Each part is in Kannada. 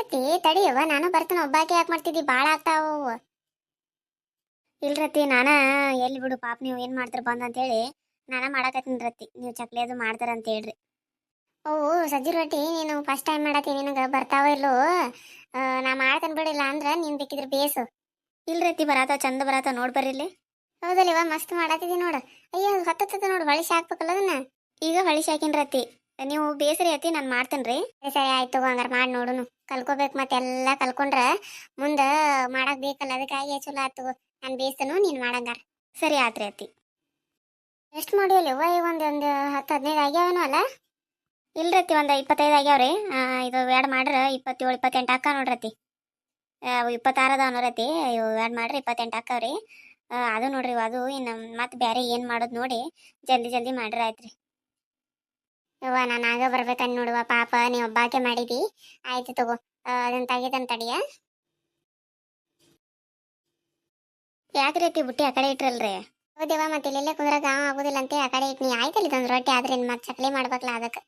ರತಿ ತಡಿಯವ್ವ ನಾನು ಬರ್ತೇನೆ, ಒಬ್ಬಾಕೆ ಯಾಕೆ ಮಾಡ್ತಿದ್ದಿ? ಭಾಳ ಆಗ್ತಾವು ಇಲ್ರತಿ ನಾನ ಎಲ್ಲಿ ಬಿಡು, ಪಾಪ ನೀವು ಏನು ಮಾಡ್ತೀರ, ಬಂದ ಅಂತೇಳಿ ನಾನ ಮಾಡಕತ್ತೀನಿ ರತಿ. ನೀವು ಚಕ್ಲಿ ಅದು ಮಾಡ್ತಾರ ಅಂತ ಹೇಳ್ರಿ. ಓ, ಸಜ್ಜಿ ರೊಟ್ಟಿ, ನೀನು ಫಸ್ಟ್ ಟೈಮ್ ಮಾಡತ್ತಿ ನಿನಗೆ ಬರ್ತಾವ ಇಲ್ಲೋ? ನಾ ಮಾಡ್ತಾನೆ ಬಿಡಿಲ್ಲ ಅಂದ್ರೆ ನೀನು ಬೇಕಿದ್ರೆ ಬೇಸು. ಇಲ್ರತಿ ಬರಾತ, ಚಂದ ಬರಾತ, ನೋಡ್ ಬರ್ರಿ ಇಲ್ಲಿ. ಹೌದಲ್ಲಿವ ಮಸ್ತ್ ಮಾಡತ್ತಿದಿ ನೋಡು. ಅಯ್ಯೋ, ಹತ್ತತ್ತದ ನೋಡು, ಹೊಳಿಸಿ ಹಾಕ್ಬೇಕಲ್ಲ ಅದನ್ನ. ಈಗ ಹೊಳಿಸಿ ಹಾಕಿನ ರತಿ. ನೀವು ಬೇಸರಿ ಐತಿ ನಾನು ಮಾಡ್ತೇನೆ ರೀ. ಸರಿ ಆಯ್ತು ಹಂಗಾರೆ ಮಾಡಿ ನೋಡುನು. ಕಲ್ಕೋಬೇಕು ಮತ್ತೆ ಎಲ್ಲ ಕಲ್ಕೊಂಡ್ರೆ ಮುಂದೆ ಮಾಡಕ್ ಬೇಕಲ್ಲ ಅದಕ್ಕಾಗಿ ಚಲೋ ಆಯ್ತು ನಾನು ಬೇಸನು ನೀನು ಮಾಡಂಗಾರ. ಸರಿ ಆತ್ರಿ ಅತ್ತಿ. ಎಷ್ಟು ಮಾಡಿವಲ್ಲಿ ಅವ್ವ ಒಂದು ಒಂದು ಹತ್ತು ಹದಿನೈದು ಆಗ್ಯಾವನು ಅಲ್ಲ? ಇಲ್ರತಿ ಒಂದು ಇಪ್ಪತ್ತೈದು ಆಗ್ಯಾವ್ರಿ. ಇದು ಎರಡು ಮಾಡ್ರ ಇಪ್ಪತ್ತೇಳು ಇಪ್ಪತ್ತೆಂಟು ಅಕ್ಕ ನೋಡ್ರತಿ ಇಪ್ಪತ್ತಾರು ಅದಾವ ನೋಡತಿ ಇವು ಎರಡು ಮಾಡ್ರಿ ಇಪ್ಪತ್ತೆಂಟು ಆ, ಅದು ನೋಡ್ರಿ ಅದು ಇನ್ನು ಮತ್ತೆ ಬೇರೆ ಏನು ಮಾಡೋದು ನೋಡಿ ಜಲ್ದಿ ಜಲ್ದಿ ಮಾಡ್ರಿ ಆಯ್ತ್ರಿ. ಯವ್ವ, ನಾನು ಆಗ ಬರ್ಬೇಕನ್ ನೋಡುವ, ಪಾಪ, ನೀ ಒಬ್ಬಾಕೆ ಮಾಡಿದಿ. ಆಯ್ತು ತಗೋ ಅದನ್ನ ತೆಗಿತನ್ ತಡಿಯ. ಯಾಕ್ರಿ ರೀತಿ ಬುಟ್ಟಿ ಆ ಕಡೆ ಇಟ್ರಲ್ರಿ? ಹೌದೇವ ಮತ್ತೆ ಇಲ್ಲೆಲ್ಲೇ ಕುಂದ್ರಾಗ ಆಗುದಿಲ್ಲ ಅಂತ ಆ ಕಡೆ ಇಟ್ನಿ. ಆಯ್ತಲ್ಲ ಇದೊಂದು ರೊಟ್ಟಿ, ಆದ್ರೆ ಮತ್ತೆ ಚಕ್ಲಿ ಮಾಡ್ಬೇಕಲ್ಲ ಅದಕ್ಕೆ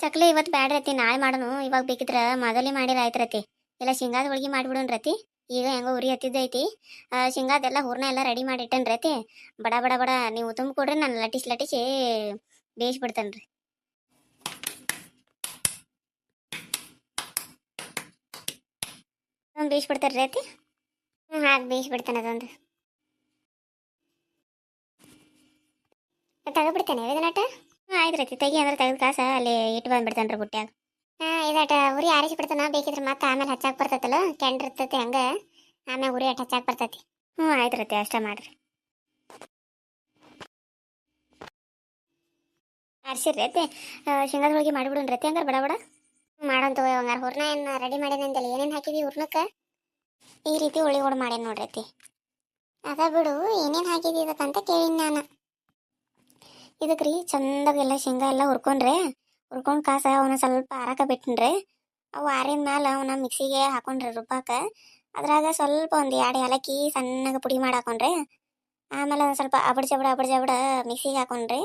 ಚಕ್ಲಿ ಇವತ್ತು ಅತ್ತಿ, ನಾಳೆ ಮಾಡೋನು. ಇವಾಗ ಬೇಕಿದ್ರ ಮೊದಲೇ ಮಾಡಿರ ಆಯ್ತ್ರತಿ ಇಲ್ಲ ಶೇಂಗಾದ ಹೋಳಿಗೆ ಮಾಡ್ಬಿಡೋನ್ ರತಿ ಈಗ ಹೆಂಗೋ ಉರಿ ಹತ್ತಿದ್ದೈತಿ. ಶೇಂಗಾದೆಲ್ಲ ಹೂರ್ನ ಎಲ್ಲ ರೆಡಿ ಮಾಡಿ ಇಟ್ಟನ್ ರತಿ ಬಡ ಬಡ ಬಡ, ನೀವು ತುಂಬ ಕೊಡ್ರಿ, ನಾನು ಲಟಿಸ್ ಲಟಿಸಿ ಬೇಯಿಸ್ಬಿಡ್ತೇನೆ ಒಂದು ಬೇಯಿಸ್ಬಿಡ್ತಾರೆ ರೀತಿ? ಹ್ಞೂ ಹಾಗೆ ಬೀಸ್ಬಿಡ್ತಾನೆ ಅದೊಂದು. ತೆಗೆದ್ಬಿಡ್ತೇನೆ ಇದನ್ನಟ ಹ್ಞೂ ಆಯ್ತು ರೀತಿ, ತೆಗಿ ಅಂದ್ರೆ ತೆಗೆದು ಕಾಸ, ಅಲ್ಲಿ ಇಟ್ಟು ಬಂದ್ಬಿಡ್ತಾನೆ ರೀ ಗುಟ್ಟಿಯಾಗ ಹಾಂ, ಇದಾಟ, ಉರಿ ಆರಿಸಿ ಬಿಡ್ತಾನ, ಬೇಕಿದ್ರೆ ಮತ್ತೆ ಆಮೇಲೆ ಹಚ್ಚಾಕ್ ಬರ್ತೈತಲ್ಲ ಕೆಂಡ್ ಇರ್ತೈತಿ ಹಂಗೆ, ಆಮೇಲೆ ಉರಿ ಅಟ್ ಹಚ್ಚಾಕ್ ಬರ್ತೈತಿ. ಹ್ಞೂ ಆಯ್ತು ರೀತಿ, ಅಷ್ಟೇ ಮಾಡಿರಿ. ಆರಿಸಿರ್ರಿ ಅತ್ತೆ ಶೇಂಗಾದ ಹೋಳಿಗೆ ಮಾಡಿಬಿಡೋಣ ರತಿ, ಹಂಗಾರೆ ಬಡ ಬಡ? ಮಾಡೋಣ ತಗೋ ಹಂಗಾರೆ ಹುರ್ನ. ಏನು ರೆಡಿ ಮಾಡೇನಿ ಅಂತೇಳಿ ಏನೇನು ಹಾಕಿದಿ ಹುರ್ನಕ್ಕೆ? ಈ ರೀತಿ ಉಳಿಗೋಡು ಮಾಡೇನಿ ನೋಡ್ರಿ ಅದ ಬಿಡು, ಏನೇನು ಹಾಕಿದಿ ಇದಕ್ಕಂತ ಕೇಳಿನಿ ನಾನು. ಇದಕ್ಕೆ ರೀ ಚಂದಾಗೆಲ್ಲ ಶೇಂಗಾ ಎಲ್ಲ ಹುರ್ಕೊಂಡ್ರೆ, ಹುರ್ಕೊಂಡು ಕಾಸ ಅವನ್ನ ಸ್ವಲ್ಪ ಆರಾಕ ಬಿಟ್ಟಿನ್ರಿ ಅವು ಆರಿದ ಮೇಲೆ ಅವನ್ನ ಮಿಕ್ಸಿಗೆ ಹಾಕೊಂಡ್ರಿ ರುಬ್ಬಾಕ, ಅದ್ರಾಗ ಸ್ವಲ್ಪ ಒಂದು ಎರಡು ಏಲಕ್ಕಿ ಸಣ್ಣಗೆ ಪುಡಿ ಮಾಡಿ ಹಾಕೊಂಡ್ರೆ, ಆಮೇಲೆ ಸ್ವಲ್ಪ ಅಬಡ್ ಜಬಡ ಅಬಡ್ ಜಬಡ ಮಿಕ್ಸಿಗೆ ಹಾಕೊಂಡ್ರಿ,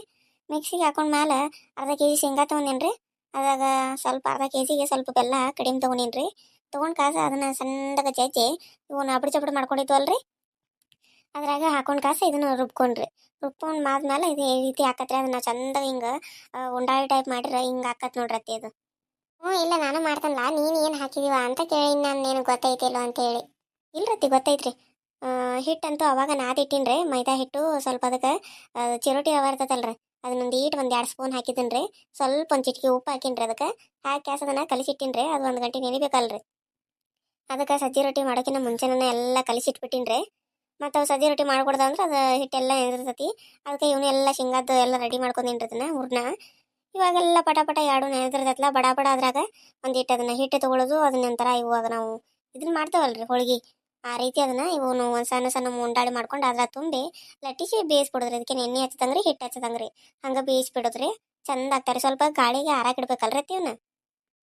ಮಿಕ್ಸಿಗೆ ಹಾಕೊಂಡ್ ಮ್ಯಾಲ ಅರ್ಧ ಕೆ ಜಿ ಶೇಂಗಾ ತೊಗೊಂಡೇನ್ರಿ ಅದ್ರಾಗ ಸ್ವಲ್ಪ ಅರ್ಧ ಕೆ ಜಿಗೆ ಸ್ವಲ್ಪ ಬೆಲ್ಲ ಕಡಿಮೆ ತೊಗೊಂಡೇನ್ರಿ. ತೊಗೊಂಡು ಕಾಸ ಅದನ್ನ ಸಣ್ಣಗೆ ಜಜ್ಜಿ ಇವನ್ನ ಅಬಡಿ ಚಬಡಿ ಮಾಡ್ಕೊಂಡಿದ್ವಲ್ರಿ? ಅದ್ರಾಗ ಹಾಕೊಂಡು ಕಾಸ ಇದನ್ನ ರುಬ್ಕೊಂಡ್ರಿ. ರುಬ್ಕೊಂಡು ಮಾದ್ಮೇಲೆ ಇದು ಈ ರೀತಿ ಹಾಕತ್ರಿ. ಅದನ್ನ ಚಂದ ಹಿಂಗ ಉಂಡಾಳಿ ಟೈಪ್ ಮಾಡಿರ ಹಿಂಗೆ ಹಾಕತ್ ನೋಡ್ರತ್ತಿ ಅದು ಹ್ಞೂ, ಇಲ್ಲ ನಾನು ಮಾಡ್ತಾನಲ್ಲ. ನೀನು ಏನು ಹಾಕಿದೀವ ಅಂತ ಕೇಳಿ ನಾನು ಏನು ಗೊತ್ತೈತಿಲ್ಲ ಅಂತ ಹೇಳಿ. ಇಲ್ರತ್ತಿ, ಗೊತ್ತೈತ್ರಿ. ಹಿಟ್ಟಂತೂ ಅವಾಗ ನಾದಿಟ್ಟಿನ್ರಿ. ಮೈದಾ ಹಿಟ್ಟು ಸ್ವಲ್ಪ ಅದಕ್ಕೆ ಚಿರೋಟಿ ರವ ಅದನ್ನೊಂದು ಈಟ್ ಒಂದು ಎರಡು ಸ್ಪೂನ್ ಹಾಕಿದ್ದೀನಿ ಸ್ವಲ್ಪ ಒಂದು ಚಿಟಿಕೆ ಉಪ್ಪು ಹಾಕಿನ್ರಿ ಅದಕ್ಕೆ. ಹಾಕಿ ಅದನ್ನು ಕಲಿಸಿಟ್ಟಿನ್ರಿ. ಅದು ಒಂದು ಗಂಟೆ ನೆನಿಬೇಕಲ್ರಿ. ಅದಕ್ಕೆ ಸಜ್ಜಿ ರೊಟ್ಟಿ ಮಾಡೋಕ್ಕಿಂತ ಮುಂಚೆನೇ ಎಲ್ಲ ಕಲಿಸಿಟ್ಬಿಟ್ಟಿನ್ರಿ. ಮತ್ತು ಅವು ಸಜ್ಜಿ ರೊಟ್ಟಿ ಮಾಡ್ಕೊಡ್ದಂದ್ರೆ ಅದು ಹಿಟ್ಟೆಲ್ಲ ನೆನೆದಿರ್ತೈತಿ. ಅದಕ್ಕೆ ಇವನು ಎಲ್ಲ ಶೇಂಗಾದ್ದು ಎಲ್ಲ ರೆಡಿ ಮಾಡ್ಕೊಂಡಿನ್ರಿ ಅದನ್ನು ಹುರ್ನ ಇವಾಗೆಲ್ಲ ಪಟ ಪಟ ಎರಡು ನೆನೆದಿರ್ತೈತಲ್ಲ ಬಡ ಬಡ ಅದ್ರಾಗ. ಒಂದು ಹಿಟ್ಟು ಅದನ್ನು ಹಿಟ್ಟು ತೊಗೊಳೋದು ಅದನ್ನ ನಂತರ ಇವಾಗ ನಾವು ಇದನ್ನ ಮಾಡ್ತೇವಲ್ರಿ ಹೋಳಿಗೆ. ಆ ರೀತಿ ಅದನ್ನ ಇವನು ಒಂದು ಸಣ್ಣ ಸಣ್ಣ ಮುಂಡಾಳಿ ಮಾಡ್ಕೊಂಡು ಅದ್ರ ತುಂಬಿ ಲಟ್ಟಿಸಿ ಬೇಯಿಸ್ಬಿಡೋದ್ರಿ. ಅದಕ್ಕೆ ಎಣ್ಣೆ ಹಚ್ಚದಂಗ್ರಿ ಹಿಟ್ಟು ಹಚ್ಚದಂಗ್ರಿ. ಹಂಗೆ ಬೇಯಿಸ್ಬಿಡೋದ್ರಿ. ಚಂದ ಆಗ್ತಾರೆ. ಸ್ವಲ್ಪ ಗಾಳಿಗೆ ಹಾರಾಕಿಡ್ಬೇಕಲ್ರಿ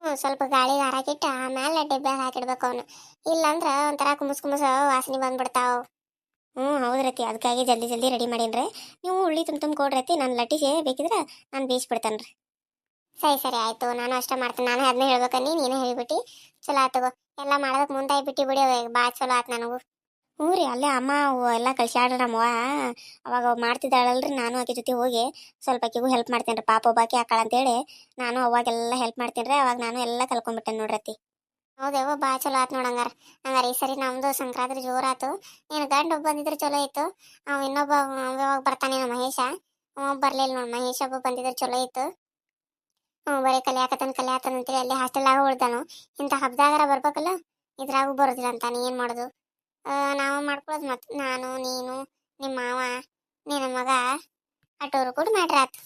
ಹ್ಞೂ ಸ್ವಲ್ಪ ಗಾಳಿಗೆ ಹಾರಾಕಿಟ್ಟು ಆಮೇಲೆ ಡಬ್ಬ ಹಾಕಿಡ್ಬೇಕು ಅವನು. ಇಲ್ಲಾಂದ್ರೆ ಒಂಥರ ಕುಮಸ್ ಕುಮಸ್ ವಾಸನೆ ಬಂದ್ಬಿಡ್ತಾವ. ಹ್ಞೂ ಹೌದ್ರತಿ ಅದಕ್ಕಾಗಿ ಜಲ್ದಿ ಜಲ್ದಿ ರೆಡಿ ಮಾಡೀನ್ರಿ. ನೀವು ಉಳ್ಳಿ ತುಂಬ ತುಂಬ ಕೊಡ್ರತಿ ನಾನು ಲಟ್ಟಿಸಿ ಬೇಕಿದ್ರೆ ನಾನು ಬೇಯಿಸ್ಬಿಡ್ತೇನೆ ರೀ ಸರಿ ಸರಿ. ಆಯಿತು. ನಾನು ಅಷ್ಟೇ ಮಾಡ್ತೇನೆ. ನಾನು ಅದನ್ನ ಹೇಳ್ಬೇಕನ್ನಿ. ನೀನೇ ಹೇಳ್ಬಿಟ್ಟು. ಚಲೋ ಆತು ಎಲ್ಲ ಮಾಡೋದಕ್ಕೆ ಮುಂದೆ ಬಿಟ್ಟು ಬಿಡಿ ಬಾ ಚಲೋ ಆತು ನನಗೂ. ಹ್ಞೂ ರೀ, ಅಲ್ಲೇ ಅಮ್ಮ ಎಲ್ಲ ಕಳ್ಸ್ಯಾಡ್ರಿ ನಮ್ಮವ್ವ ಅವಾಗ ಅವ್ ಮಾಡ್ತಿದ್ದಾಳಲ್ರಿ, ನಾನು ಆಕೆ ಜೊತೆ ಹೋಗಿ ಸ್ವಲ್ಪ ಆಕಿಗೂ ಹೆಲ್ಪ್ ಮಾಡ್ತೇನೆ ರೀ ಪಾಪ ಒಬ್ಬಾಕಿ ಆಕಳ ಅಂತೇಳಿ ನಾನು ಅವಾಗೆಲ್ಲ ಹೆಲ್ಪ್ ಮಾಡ್ತೀನಿ ರೀ ಅವಾಗ ನಾನು ಎಲ್ಲ ಕಲ್ಕೊಂಡ್ಬಿಟ್ಟೆ ನೋಡ್ರತಿ ಹೌದೇವ ಭಾಳ ಚಲೋ ಆತು ನೋಡಂಗಾರ ಹಂಗಾರೆ. ಈ ಸರಿ ನಮ್ದು ಸಂಕ್ರಾಂತಿ ಜೋರಾತು. ನೀನು ಗಂಡ ಒಬ್ಬ ಬಂದಿದ್ರೆ ಚಲೋ ಇತ್ತು. ಅವ ಇನ್ನೊಬ್ಬ ಅವಾಗ ಬರ್ತಾನೆ ಮಹೇಶ. ಅವ ಬರ್ಲಿಲ್ಲ ನೋಡಿ, ಮಹೇಶ ಒಬ್ಬ ಬಂದಿದ್ರೆ ಚಲೋ ಇತ್ತು. ಬರೀ ಕಲಿಯಾಕತನ ಕಲಿಯಾಕತನ ಅಂತೇಳಿ ಅಲ್ಲಿ ಹಾಸ್ಟೆಲ್ದಾಗ ಉಳ್ದಾನು. ಇಂಥ ಹಬ್ದಾಗಾರ ಬರ್ಬೇಕಲ್ಲ, ಇದ್ರಾಗೂ ಬರೋದಿಲ್ಲ ಅಂತ. ಏನು ಮಾಡೋದು? ನಾವು ಮಾಡ್ಕೊಳ್ಳೋದು ಮತ್ತೆ ನಾನು, ನೀನು ನಿಮ್ಮ ಮಾವ, ನಿನ್ನ ಮಗ ಅಟೋರು ಕೂಡ ಮಾಡ್ರಿ ಆತು.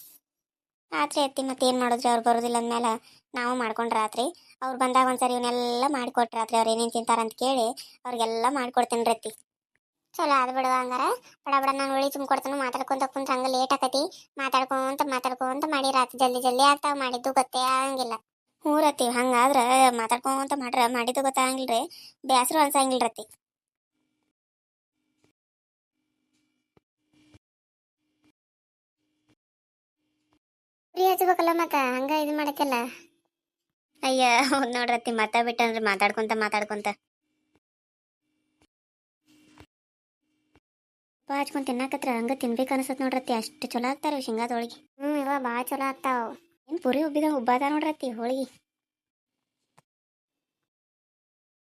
ರಾತ್ರಿ ಎತ್ತಿ ಮತ್ತೆ ಏನು ಮಾಡಿದ್ರಿ? ಅವ್ರು ಬರೋದಿಲ್ಲ ಅಂದ್ಮೇಲೆ ನಾವು ಮಾಡ್ಕೊಂಡ್ರೆ ರಾತ್ರಿ. ಅವ್ರು ಬಂದಾಗ ಒಂದ್ಸರಿ ಇವನ್ನೆಲ್ಲ ಮಾಡಿಕೊಟ್ರೆ ರಾತ್ರಿ ಅವ್ರು ಏನೇನು ತಿಂತಾರಂತ ಕೇಳಿ ಅವ್ರಿಗೆಲ್ಲ ಮಾಡ್ಕೊಡ್ತೇನೆ ರತ್ತಿ ಚಲೋ ಅದು ಬಿಡುವ ಹಂಗಾರ. ಬಡ ಬಡ ನಾನು ಉಳಿ ತುಂಬಿಕೊಡ್ತಾನೆ ಮಾತಾಡ್ಕೊಂತ ಕುಂತ ಹಂಗೆ ಲೇಟ್ ಆಕತಿ. ಮಾತಾಡ್ಕೊಂತ ಮಾತಾಡ್ಕೊಂತ ಮಾಡಿ ರಾತ್ರಿ ಜಲ್ದಿ ಜಲ್ದಿ ಆಗ್ತಾವ ಮಾಡಿದ್ದು ಗೊತ್ತೇ ಆಗಂಗಿಲ್ಲ. ಹ್ಞೂ ಹಂಗಾದ್ರ ಹಂಗಾದ್ರೆ ಮಾತಾಡ್ಕೊಂತ ಮಾಡ್ರ ಮಾಡಿದ್ದು ಗೊತ್ತಾಗಂಗಿಲ್ರಿ. ಬೇಸರ ಅನ್ಸಂಗಿಲ್ಲ ಉರಿ ಹಚ್ಬೇಕಲ್ಲ ಮತ್ತ ಹಂಗ ಇದು ಮಾಡಕ್ಕಲ್ಲ? ಅಯ್ಯ ಹೌದ್ ನೋಡ್ರತ್ತಿ ಮತ್ತ ಬಿಟ್ಟನ್ರಿ ಮಾತಾಡ್ಕೊಂತ ಮಾತಾಡ್ಕೊಂತ. ತುಪ್ಪ ಹಚ್ಕೊಂಡ್ ತಿನ್ನಾಕತ್ರ ಹಂಗ ತಿನ್ಬೇಕು ಅನ್ಸತ್ ನೋಡ್ರತ್ತಿ. ಅಷ್ಟು ಚಲೋ ಆಗ್ತಾರ ಶೇಂಗಾದ ಹೋಳಿಗೆ. ಹ್ಞೂ ಇವ ಭಾಳ ಚಲೋ ಆಗ್ತಾವ. ಏನು ಪುರಿ ಉಬ್ಬಿದ ಉಬ್ಬಾದ ನೋಡ್ರತ್ತಿ ಹೋಳಿಗೆ.